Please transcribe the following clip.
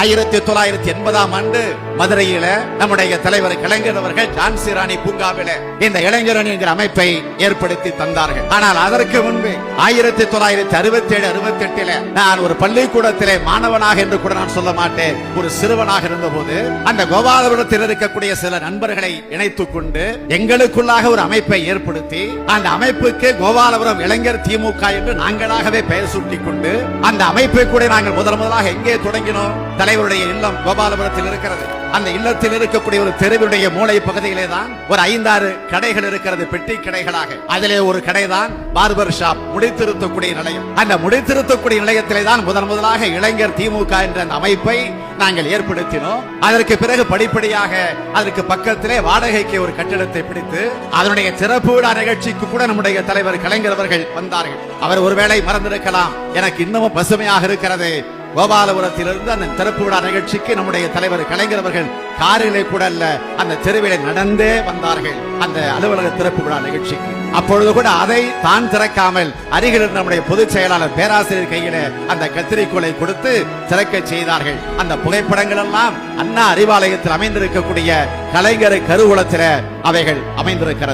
ஆயிரத்தி தொள்ளாயிரத்தி எண்பதாம் ஆண்டு மதுரையில நம்முடைய தலைவர் கலைஞர் அவர்கள் ஜான்சி ராணி பூங்காவில இந்த இளைஞரணி என்கிற அமைப்பை ஏற்படுத்தி தந்தார்கள். ஆனால் அதற்கு முன்பு ஆயிரத்தி தொள்ளாயிரத்தி அறுபத்தி ஏழு அறுபத்தி எட்டுல நான் ஒரு பள்ளிக்கூடத்திலே மாணவனாக என்று கூட நான் சொல்ல மாட்டேன். ஒரு சிறுவனாக இருந்தபோது அந்த கோபாலபுரத்தில் இருக்கக்கூடிய சில நண்பர்களை இணைத்துக் கொண்டு எங்களுக்குள்ளாக ஒரு அமைப்பை ஏற்படுத்தி அந்த அமைப்புக்கு கோபாலபுரம் இளைஞர் திமுக என்று நாங்களாகவே பெயர் சூட்டிக் கொண்டு அந்த அமைப்பை கூட நாங்கள் முதல் முதலாக எங்கே தொடங்கினோம்? தலைவருடைய இல்லம் கோபாலபுரத்தில் இருக்கிறது. அந்த இல்லத்தில் இருக்கக்கூடிய ஒரு தெருவினுடைய மூளை பகுதியிலே தான் ஒரு ஐந்தாறு கடைகள் இருக்கிறது பெட்டி கடைகளாக. அதிலே ஒரு கடை தான் பார்பர் ஷாப் முடித்திருத்தக்கூடிய நிலையம். அந்த முடித்திருத்தக்கூடிய நிலையத்திலே தான் முதன் முதலாக இளைஞர் திமுக என்ற அந்த அமைப்பை நாங்கள் ஏற்படுத்தினோம். அதற்கு பிறகு படிப்படியாக அதற்கு பக்கத்திலே வாடகைக்கு ஒரு கட்டிடத்தை பிடித்து அதனுடைய சிறப்பு விழா நிகழ்ச்சிக்கு கூட நம்முடைய தலைவர் கலைஞர் அவர்கள் வந்தார்கள். அவர் ஒருவேளை மறந்திருக்கலாம். எனக்கு இன்னமும் பசுமையாக இருக்கிறது. கோபாலபுரத்திலிருந்து அந்த திறப்பு விழா நிகழ்ச்சிக்கு நம்முடைய தலைவர் கலைஞர் அவர்கள் காரிலே கூட அல்ல அந்த தெருவிலே நடந்தே வந்தார்கள் அந்த அலுவலக திறப்பு விழா நிகழ்ச்சிக்கு. அப்பொழுது கூட அதை தான் திறக்காமல் அருகில் இருந்த நம்முடைய பொதுச் செயலாளர் பேராசிரியர் கையில அந்த கத்திரிக்கோலை கொடுத்து திறக்க செய்தார்கள். அந்த புகைப்படங்கள் எல்லாம் அண்ணா அறிவாலயத்தில் அமைந்திருக்கக்கூடிய கலைஞர் கருவூலத்தில அவைகள் அமைந்திருக்கிறது.